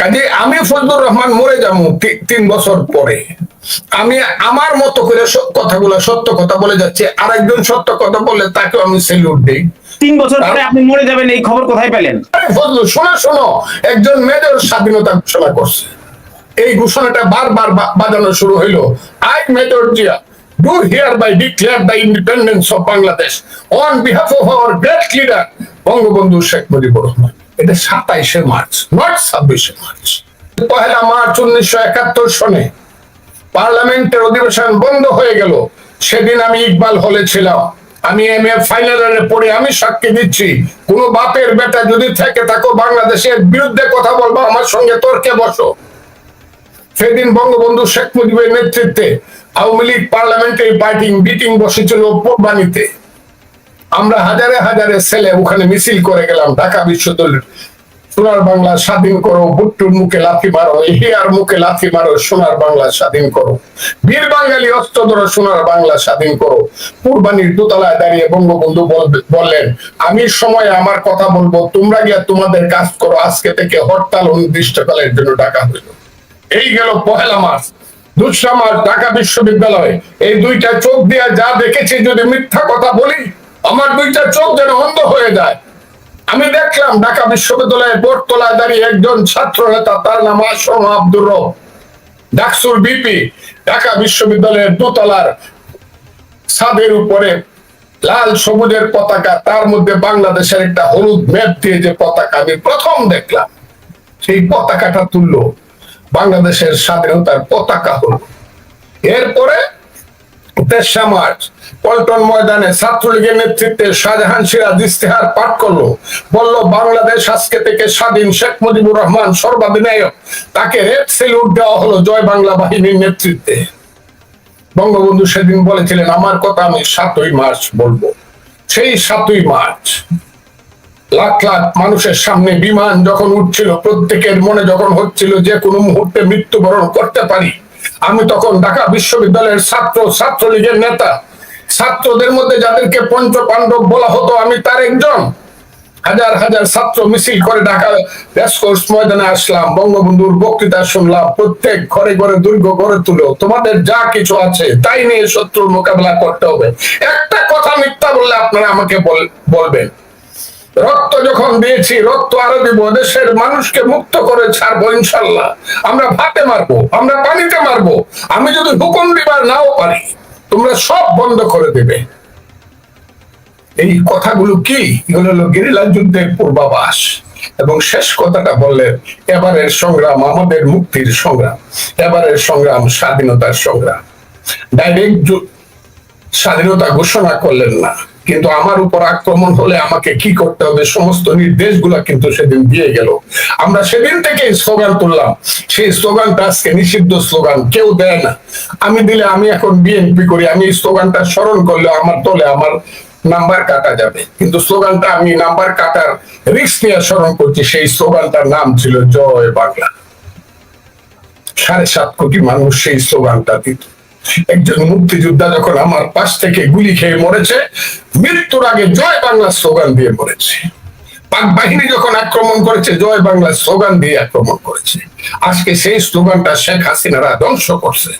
কাজে আমি ফজলুর রহমান মরে যাব তিন বছর পরে। আমি আমার মতো করে কথাগুলো সত্য কথা বলে যাচ্ছি আরেকজন সত্য কথা বললে তাকেও আমি সেলুট দিই। তিন বছর পরে আপনি মরে যাবেন এই খবর কোথায় পেলেন? ফজলু শোনো শোনো একজন মেজর স্বাধীনতা ঘোষণা করছে। এই ঘোষণাটা বারবার বাজানো শুরু হইল। I major Zia Bangabandhu Sheikh Mujibur Rahman. এটা সাতাইশে মার্চ নট ছাব্বিশে মার্চ। পহেলা মার্চ উনিশশো একাত্তর সনে পার্লামেন্টের অধিবেশন বন্ধ হয়ে গেল। সেদিন আমি ইকবাল হলে ছিলাম। আমি এম এ ফাইনাল পড়ে আমি সাক্ষী দিচ্ছি। কোন বাপের বেটা যদি থেকে থাকো বাংলাদেশের বিরুদ্ধে কথা বলব, আমার সঙ্গে তর্কে বসো। সেদিন বঙ্গবন্ধু শেখ মুজিবের নেতৃত্বে Awami League parliamentary party meeting বসেছিল পূর্বানীতে আমরা হাজারে হাজারে ছেলে ওখানে মিছিল করে গেলাম, ঢাকা বিশ্ববিদ্যালয়ের সোনার বাংলা স্বাধীন করো, ভুট্টুর মুখে লাথি মারো হিয়ার মুখে লাথি মারো, সোনার বাংলা স্বাধীন করো। বীর বাঙালি অস্ত্র ধরো, সোনার বাংলা স্বাধীন করো। কুরবানির দোতলায় দাঁড়িয়ে বঙ্গবন্ধু বললেন, আমি সময় আমার কথা বলব, তোমরা গিয়া তোমাদের কাজ করো, আজকে থেকে হরতাল অনির্দিষ্টকালের জন্য ডাকা হইল। এই গেল পহেলা মাস দুসরা মাস ঢাকা বিশ্ববিদ্যালয়। এই দুইটা চোখ দিয়ে যা দেখেছি, যদি মিথ্যা কথা বলি আমার দুইটা চোখ যেন অন্ধ হয়ে যায়। আমি দেখলাম ঢাকা বিশ্ববিদ্যালয়ের বোর্ডতলায় দাঁড়িয়ে একজন ছাত্র নেতা তার নাম আসম আব্দুর রব, ডাকসুর বিপি, ঢাকা বিশ্ববিদ্যালয়ের দোতলার ছাদের উপরে লাল সবুজের পতাকা, তার মধ্যে বাংলাদেশের একটা হলুদ ম্যাপ দিয়ে যে পতাকা, আমি প্রথম দেখলাম। সেই পতাকাটা তুললো। বাংলাদেশের স্বাধীনতার পতাকা হলো। এরপরে তেসরা মার্চ, পল্টন ময়দানে ছাত্রলীগের নেতৃত্বে শাহজাহান সিরাজ ইস্তেহার পাঠ করল। বলল, বাংলাদেশ আজকে থেকে স্বাধীন শেখ মুজিবুর রহমান সর্বাধিনায়ক। তাকে রেড সেলুট দেওয়া হলো জয় বাংলা বাহিনীর নেতৃত্বে। বঙ্গবন্ধু সেদিন বলেছিলেন, আমার কথা আমি সাতই মার্চ বলব। সেই সাতই মার্চ, লাখ লাখ মানুষের সামনে বিমান যখন উঠছিল, প্রত্যেকের মনে যখন হচ্ছিল যে কোনো মুহূর্তে মৃত্যুবরণ করতে পারি। আমি তখন ঢাকা বিশ্ববিদ্যালয়ের ছাত্র, ছাত্রলীগের নেতা। ছাত্রদের মধ্যে যাদেরকে পঞ্চ পাণ্ডব বলা হতো, আমি তার একজন। হাজার হাজার ছাত্র মিছিল করে ঢাকা রেসকোর্স ময়দানে আসলাম, বঙ্গবন্ধুর বক্তৃতা শুনলাম, প্রত্যেক ঘরে ঘরে দুর্গ গড়ে তুলো, তোমাদের যা কিছু আছে তাই নিয়ে শত্রুর মোকাবেলা করতে হবে। একটা কথা মিথ্যা বললে আপনারা আমাকে বল- বলবেন। রক্ত যখন দিয়েছি, রক্ত আরও দেশের মানুষকে মুক্ত করে ছাড়বো ইনশাল্লাহ। আমরা ভাতে মারবো, আমরা পানিতে মারবো। আমি যদি হুকুম দিবার নাও পারি, তোমরা সব বন্ধ করে দেবে। এই কথাগুলো কি? এগুলো হলো গেরিলা যুদ্ধের পূর্বাভাস। এবং শেষ কথাটা বললেন, এবারের সংগ্রাম আমাদের মুক্তির সংগ্রাম, এবারের সংগ্রাম স্বাধীনতার সংগ্রাম। ডাইরেক্ট স্বাধীনতা ঘোষণা করলেন না। কিন্তু আমার উপর আক্রমণ হলে আমাকে কি করতে হবে? সমস্ত নির্দেশগুলো কিন্তু সেদিন দিয়ে গেল। আমরা সেদিন থেকে স্লোগান তুললাম। সেই স্লোগানটা আজকে নিষিদ্ধ স্লোগান কেউ দেয় না। আমি দিলে আমি এখন বিএনপি করি, আমি স্লোগানটা স্মরণ করলে আমার দলে আমার নাম্বার কাটা যাবে। কিন্তু স্লোগানটা আমি নাম্বার কাটার রিস্ক নিয়ে স্মরণ করছি, সেই স্লোগানটার নাম ছিল জয় বাংলা। সাড়ে সাত কোটি মানুষ সেই স্লোগানটা দিত। একজন মুক্তিযোদ্ধা যখন আমার পাশ থেকে গুলি খেয়ে মরেছে, মৃত্যুর আগে জয় বাংলা স্লোগান দিয়ে মরেছে। পাক বাহিনী যখন আক্রমণ করেছে, জয় বাংলা স্লোগান দিয়ে আক্রমণ করেছে। আজকে সেই স্লোগানটা শেখ হাসিনারা ধ্বংস করছে।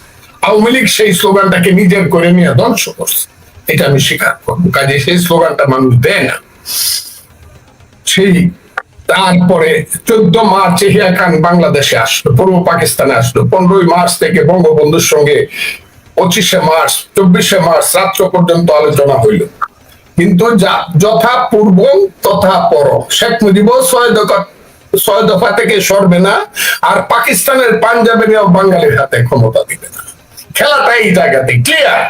আওয়ামী লীগ সেই স্লোগানটাকে নিজের করে নিয়ে ধ্বংস করছে। এটা আমি স্বীকার করব। কাজে সেই স্লোগানটা মানুষ দেয় না। সেই তারপরে চোদ্দ মার্চ এহিয়া খান বাংলাদেশে আসলো, পূর্ব পাকিস্তানে আসলো। পনেরোই মার্চ থেকে বঙ্গবন্ধুর সঙ্গে পঁচিশে মার্চ, চব্বিশে মার্চ রাত্র পর্যন্ত আলোচনা হইল। কিন্তু যথা পূর্ব, তথা পর। শেখ মুজিব ছয় দফা ছয় দফা থেকে সরবে না, আর পাকিস্তানের পাঞ্জাবের বাঙালির হাতে ক্ষমতা দিবে না। খেলাটা এই জায়গাতে ক্লিয়ার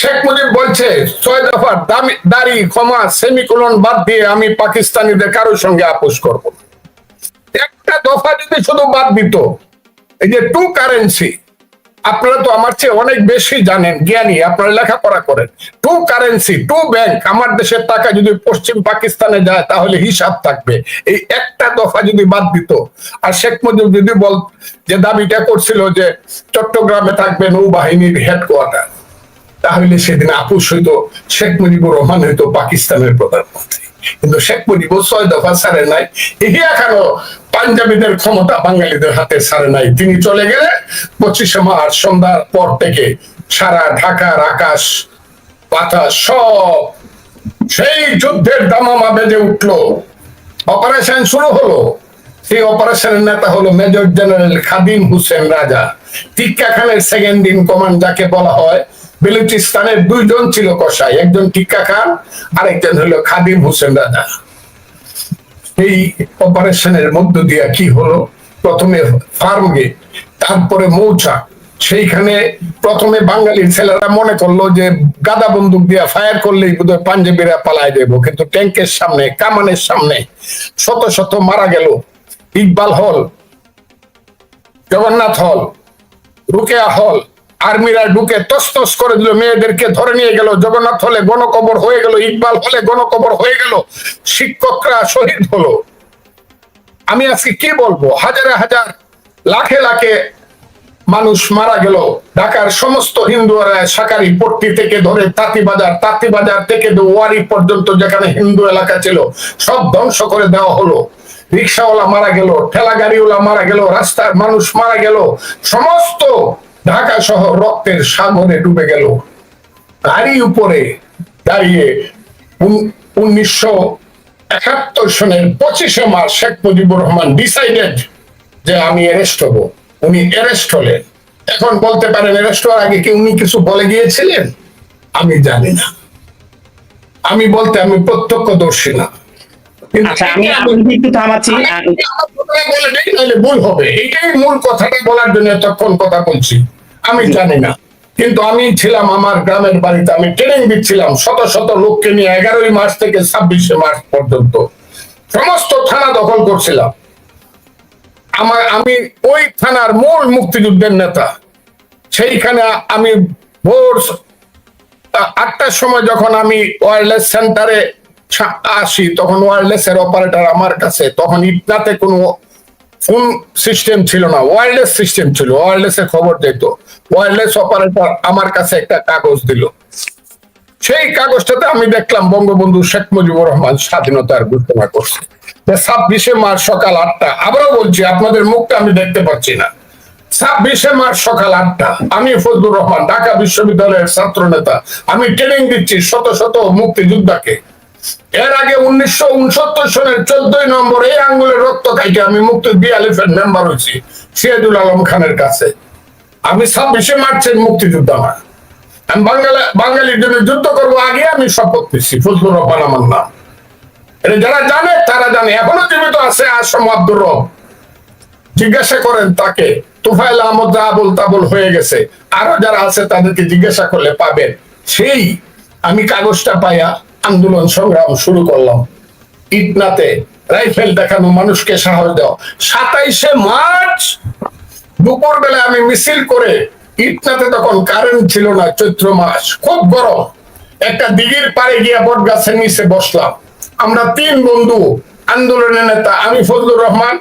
শেখ মুজিব বলছে, ছয় দফার দামি, দাড়ি, ক্ষমা সেমিকোলন বাদ দিয়ে আমি পাকিস্তানিদের কারোর সঙ্গে আপোষ করব একটা দফা যদি শুধু বাদ দিত, এই যে টু কারেন্সি আপনারা তো আমার চেয়ে অনেক বেশি জানেন, জ্ঞানী, আপনারা লেখাপড়া করেন। টু কারেন্সি টু ব্যাংক আমার দেশের টাকা যদি পশ্চিম পাকিস্তানে যায়, তাহলে হিসাব থাকবে। এই একটা দফা যদি বাদ দিত, আর শেখ মুজিব যদি বল, যে দাবিটা করছিল যে চট্টগ্রামে থাকবে নৌবাহিনীর হেডকোয়ার্টার তাহলে সেদিন আপুস হইতো শেখ মুজিবুর রহমান হইতো পাকিস্তানের প্রধানমন্ত্রী। কিন্তু শেখ মুজিবুর ছয় দফা সারে নাই। ইহি এখনও পাঞ্জাবিদের ক্ষমতা বাঙালিদের হাতে সারে নাই। তিনি চলে গেলে পঁচিশে মার্চ সন্ধ্যার পর থেকে সারা ঢাকার আকাশ, বাতাস সব সেই যুদ্ধের দামামা বেজে উঠল। অপারেশন শুরু হলো। সেই অপারেশনের নেতা হলো মেজর জেনারেল খাদিম হুসেন রাজা। টিক্কা খানের সেকেন্ড ইন কমান্ড যাকে বলা হয় বেলুচিস্তানের দুইজন ছিল কসাই, একজন টিক্কা খান আরেকজন হলো খাদিম হোসেন রাজা। এই অপারেশনের মধ্য দিয়া কি হলো? প্রথমে ফার্ম গেট তারপরে মৌচাক সেইখানে প্রথমে বাঙালির ছেলেরা মনে করল যে গাদা বন্দুক দিয়া ফায়ার করলেই বোধহয় পাঞ্জাবিরা পালায় দেব, কিন্তু ট্যাঙ্কের সামনে, কামানের সামনে শত শত মারা গেল। ইকবাল হল, জগন্নাথ হল, রুকেয়া হল আর্মিরা ঢুকে তস করে দিল, মেয়েদেরকে ধরে নিয়ে গেল। জগন্নাথ হলে গণকবর হয়ে গেল, ইকবাল হলে গণকবর হয়ে গেল, শিক্ষকরা শহীদ হলো। আমি আজকে কি বলব? হাজারে হাজার, লাখে লাখে মানুষ মারা গেল। ঢাকার সমস্ত হিন্দুরা সাকারি পট্টি থেকে ধরে তাঁতিবাজার তাঁতিবাজার থেকে ওয়ারি পর্যন্ত যেখানে হিন্দু এলাকা ছিল, সব ধ্বংস করে দেওয়া হলো। রিক্সাওয়ালা মারা গেল ঠেলা গাড়িওয়ালা মারা গেল, রাস্তার মানুষ মারা গেল। সমস্ত ঢাকা শহর রক্তের সাগরে ডুবে গেল তারই উপরে দাঁড়িয়ে উনিশশো একাত্তর সনের পঁচিশে মার্চ শেখ মুজিবুর রহমান ডিসাইডেড যে আমি অ্যারেস্ট হব উনি অ্যারেস্ট হলেন এখন বলতে পারেন অ্যারেস্ট হওয়ার আগে কি উনি কিছু বলে গিয়েছিলেন আমি জানি না আমি বলতে আমি প্রত্যক্ষদর্শী না আচ্ছা ভুল হবে এইটাই মূল কথাটা বলার জন্য এতক্ষণ কথা বলছি আমি জানি না। কিন্তু আমি ছিলাম আমার গ্রামের বাড়িতে, আমি ট্রেনিং দিচ্ছিলাম শত শত লোককে নিয়ে এগারোই মার্চ থেকে ছাব্বিশে মার্চ পর্যন্ত। সমস্ত থানা দখল করছিলাম। আমার, আমি ওই থানার মূল মুক্তিযুদ্ধের নেতা। সেইখানে আমি ভোর আটটার সময় যখন আমি ওয়্যারলেস সেন্টারে আসি, তখন ওয়্যারলেস এর অপারেটর আমার কাছে, তখন ইটনাতে কোনো ফোন সিস্টেম ছিল না ওয়্যারলেস সিস্টেম ছিল ওয়্যারলেস খবর যেত ওয়্যারলেস অপারেটর আমার কাছে একটা কাগজ দিল। সেই কাগজটাতে আমি দেখলাম বঙ্গবন্ধু শেখ মুজিবুর রহমান স্বাধীনতার ঘোষণা করছে। ছাব্বিশে মার্চ সকাল আটটা, আবারও বলছি, আপনাদের মুখটা আমি দেখতে পাচ্ছি না। ছাব্বিশে মার্চ সকাল আটটা, আমি ফজলুর রহমান, ঢাকা বিশ্ববিদ্যালয়ের ছাত্র নেতা আমি ট্রেনিং দিচ্ছি শত শত মুক্তিযোদ্ধাকে। এর আগে উনিশশো উনসত্তর সনের চোদ্দই নম্বর এই আঙ্গুলের রক্ত খাইতে আমি মুক্তি বিআলিফের মেম্বার হয়েছি, সিরাজুল আলম খানের কাছে। আমি ছাব্বিশে মার্চের মুক্তিযোদ্ধা না আমি বাঙালি বাঙালির জন্য যুদ্ধ করব আগে আমি শপথ নিচ্ছি ফজলুর রহমান আমার নাম। এটা যারা জানে, তারা জানে। এখনও জীবিত আছে আসম আব্দুর রব। জিজ্ঞাসা করেন তাকে তুফাইল আহমদ আবুল তাবুল হয়ে গেছে। আরও যারা আছে তাদেরকে জিজ্ঞাসা করলে পাবেন। সেই আমি কাগজটা পাইয়া আন্দোলন সংগ্রাম শুরু করলাম। ইটনাতে রাইফেল দেখানো মানুষকে সাহস দেওয়া। সাতাইশে মার্চ দুপুর বেলা আমি মিছিল করে ইটনাতে তখন কারেন্ট ছিল না, চৈত্র মাস। খুব গরম। একটা দিঘির পাড়ে গিয়া বট গাছের নিচে বসলাম। আমরা তিন বন্ধু, আন্দোলনের নেতা আমি ফজলুর রহমান,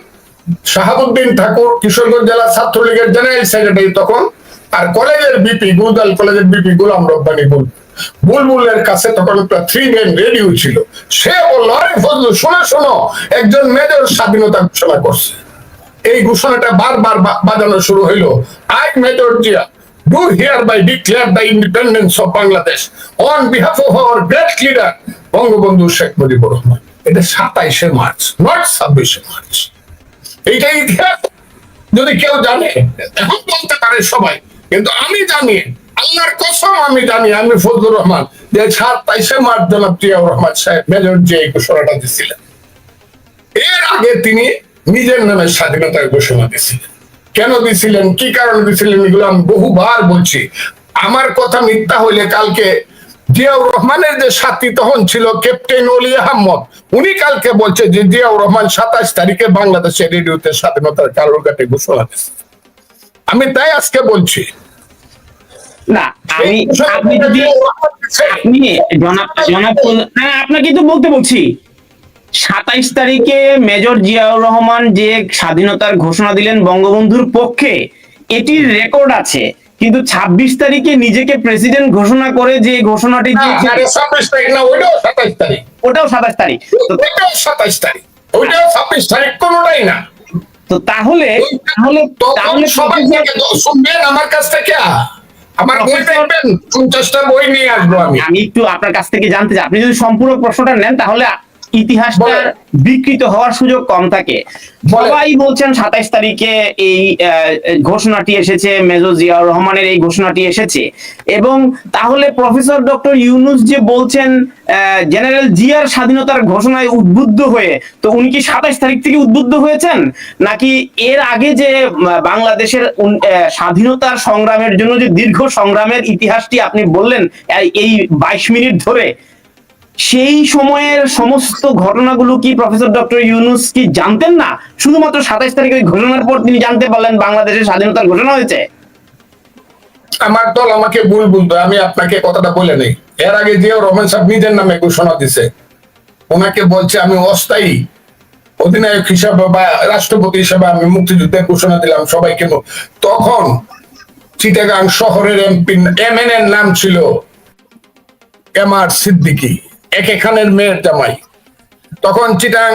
শাহাবুদ্দিন ঠাকুর, কিশোরগঞ্জ জেলা ছাত্রলীগের জেনারেল সেক্রেটারি তখন, আর কলেজের বিপি গুলদাল কলেজের বিপি, গুলাম রব্বানি বুল বুলবুলের কাছে তখন একটা থ্রি ম্যান রেডিও ছিল। সে বলল আরে ফজলু শোনো শোনো, একজন মেজর স্বাধীনতা ঘোষণা করছে। এই ঘোষণাটা বারবার বাজানো শুরু হইল। I major Zia do hereby declare the independence of Bangladesh on behalf of our great leader Bangabandhu Sheikh Mujibur Rahman. এটা সাতাইশে মার্চ নট ছাব্বিশে মার্চ। এইটাই ইতিহাস। যদি কেউ জানে, এখন বলতে পারে সবাই, কিন্তু আমি জানি আল্লাহর কসম আমি জানি, আমি ফজলুর রহমান। যে সাতাইশে মার্চ জনাব জিয়াউর রহমান সাহেব, মেজর যে এই ঘোষণাটা দিছিলেন। এর আগে তিনি নিজের নামে স্বাধীনতার ঘোষণা দিয়েছিলেন কেন দিছিলেন? কি কারণে দিছিলেন? এগুলো আমি বহুবার বলছি। আমার কথা মিথ্যা হইলে কালকে জিয়াউর রহমানের যে সাথী তখন ছিল, ক্যাপ্টেন অলি আহমদ, উনি কালকে বলছে যে জিয়াউর রহমান সাতাশ তারিখে বাংলাদেশের রেডিওতে স্বাধীনতার কালুরঘাটে ঘোষণা দিয়েছে। আমি তাই আজকে বলছি না আমি আপনি যদি আপনি জনাব জনাব না আপনাকে তো বলতে বলছি। সাতাইশ তারিখে মেজর জিয়াউর রহমান যে স্বাধীনতার ঘোষণা দিলেন বঙ্গবন্ধুর পক্ষে এটির রেকর্ড আছে। কিন্তু ছাব্বিশ তারিখে নিজেকে প্রেসিডেন্ট ঘোষণা করে যে ঘোষণাটি ছাব্বিশ তারিখ না ওইটাও সাতাইশ তারিখ। ওটাও সাতাশ তারিখ। ওইটাও সাতাইশ তারিখ। ওইটাও ছাব্বিশ তারিখ কোনোটাই না। তো তাহলে তাহলে সবাই শুনবেন আমার কাছ থেকে। আমার বই দেখবেন পঞ্চাশটা বই নিয়ে আসব আমি। আমি একটু আপনার কাছ থেকে জানতে চাই। আপনি যদি সম্পূর্ণ প্রশ্নটা নেন তাহলে ইতিহাসটা বিকৃত হওয়ার সুযোগ কম থাকে। সবাই বলছেন সাতাইশ তারিখে এই ঘোষণাটি এসেছে মেজর জিয়াউর রহমানের এই ঘোষণাটি এসেছে। এবং তাহলে প্রফেসর ডক্টর ইউনুস যে বলছেন জেনারেল জিয়ার স্বাধীনতার ঘোষণায় উদ্বুদ্ধ হয়ে তো উনি কি সাতাইশ তারিখ থেকে উদ্বুদ্ধ হয়েছেন? নাকি এর আগে যে বাংলাদেশের স্বাধীনতার সংগ্রামের জন্য যে দীর্ঘ সংগ্রামের ইতিহাসটি আপনি বললেন এই বাইশ মিনিট ধরে সেই সময়ের সমস্ত ঘটনাগুলো কি প্রফেসর ডক্টর ইউনুস কি জানতেন না? শুধুমাত্র সাতাইশ তারিখে ওই ঘোষণার পর তিনি জানতে পারলেন বাংলাদেশের স্বাধীনতার ঘোষণা হয়েছে? আমার দল আমাকে ভুল বলতো আমি আপনাকে কথাটা বলে নেই। এর আগে জিয়াউর রহমান সাহেব নিজের নামে ঘোষণা দিছে। ওনাকে বলছে, আমি অস্থায়ী অধিনায়ক হিসাবে বা রাষ্ট্রপতি হিসাবে আমি মুক্তিযুদ্ধের ঘোষণা দিলাম সবাইকে তখন চিটাগাং শহরের এমপি এর নাম ছিল এম আর সিদ্দিকি। একে খানের মেয়ের জামাই। তখন চিটাং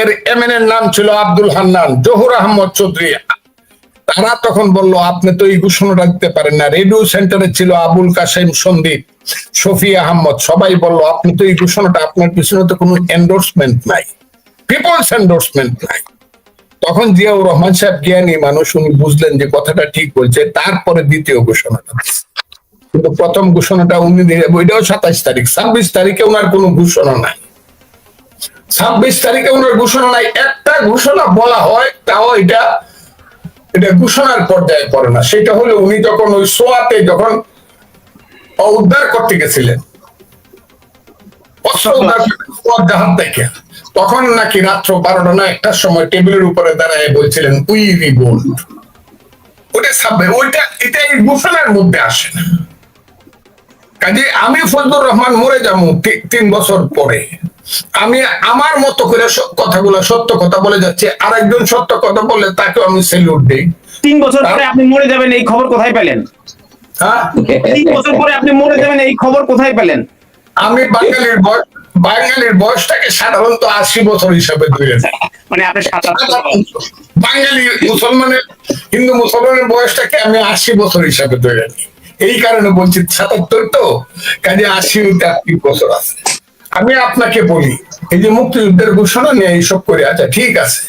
এর এমএন এর নাম ছিল আব্দুল হান্নান, জহুর আহমদ চৌধুরী। তারা তখন বলল, আপনি তো এই ঘোষণাটা দিতে পারেন না। রেডিও সেন্টারে ছিল আবুল কাসেম সন্দীপ শফি আহমদ। সবাই বলল, আপনি তো এই ঘোষণাটা, আপনার পিছনে তো কোনো এন্ডোর্সমেন্ট নাই। পিপলস এন্ডোর্সমেন্ট নাই। তখন জিয়াউর রহমান সাহেব জ্ঞানী মানুষ, উনি বুঝলেন যে কথাটা ঠিক বলছে। তারপরে দ্বিতীয় ঘোষণাটা। কিন্তু প্রথম ঘোষণাটা উনি দিয়ে- ওইটাও সাতাইশ তারিখ। ছাব্বিশ তারিখে ওনার কোনো ঘোষণা নাই। ছাব্বিশ তারিখে ওনার ঘোষণা নাই, একটা ঘোষণা বলা হয়, তাও এটা এটা ঘোষণার পর্যায়ে পড়ে না। সেটা হলো উনি যখন ওই সোয়াতে যখন উদ্ধার করতে গেছিলেন তখন নাকি রাত্র বারোটা না, একটার সময় টেবিলের উপরে দাঁড়ায় বলছিলেন, উই রিবোল্ড ওটা ওইটা, এটা এই ঘোষণার মধ্যে আসে না। কাজে আমি ফজলুর রহমান মরে যাব তিন বছর পরে। আমি আমার মতো করে কথাগুলো সত্য কথা বলে যাচ্ছে আরেকজন সত্য কথা বলে তাকে আমি সেলুট দিই। তিন বছর পরে আপনি মরে যাবেন এই খবর কোথায় পেলেন? হ্যাঁ? তিন বছর পরে আপনি মরে যাবেন এই খবর কোথায় পেলেন? আমি বাঙালির বয়স বাঙালির বয়সটাকে সাধারণত আশি বছর হিসাবে ধরে নিই। মানে আপনি বাঙালি মুসলমানের হিন্দু মুসলমানের বয়সটাকে আমি আশি বছর হিসাবে ধরে নিই। এই কারণে বলছি, সাতাত্তর তো? কাজে আশি আটত্রিশ বছর আছে। আমি আপনাকে বলি, এই যে মুক্তিযুদ্ধের ঘোষণা নিয়ে এইসব করে আচ্ছা ঠিক আছে।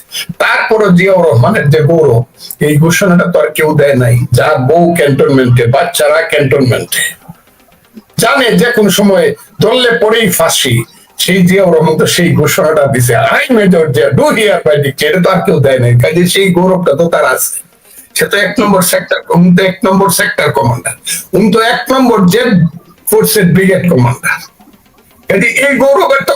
তারপরে জিয়াউর রহমানের যে গৌরব, এই ঘোষণাটা তো আর কেউ দেয় নাই। যার বউ ক্যান্টনমেন্টে, বাচ্চারা ক্যান্টনমেন্টে। জানে যে কোন সময় ধরলে পরেই ফাঁসি, সেই জিয়াউর রহমান তো সেই ঘোষণাটা দিছে। I major Zia, do hereby দিচ্ছে এটা তো আর কেউ দেয় নাই। কাজে সেই গৌরবটা তো তার আছে। সে তো এক নম্বর সেক্টর উনি তো এক নম্বর সেক্টর কমান্ডার উনি তো এক নম্বর জেড ফোর্সের ব্রিগেড কমান্ডার এই গৌরবের তো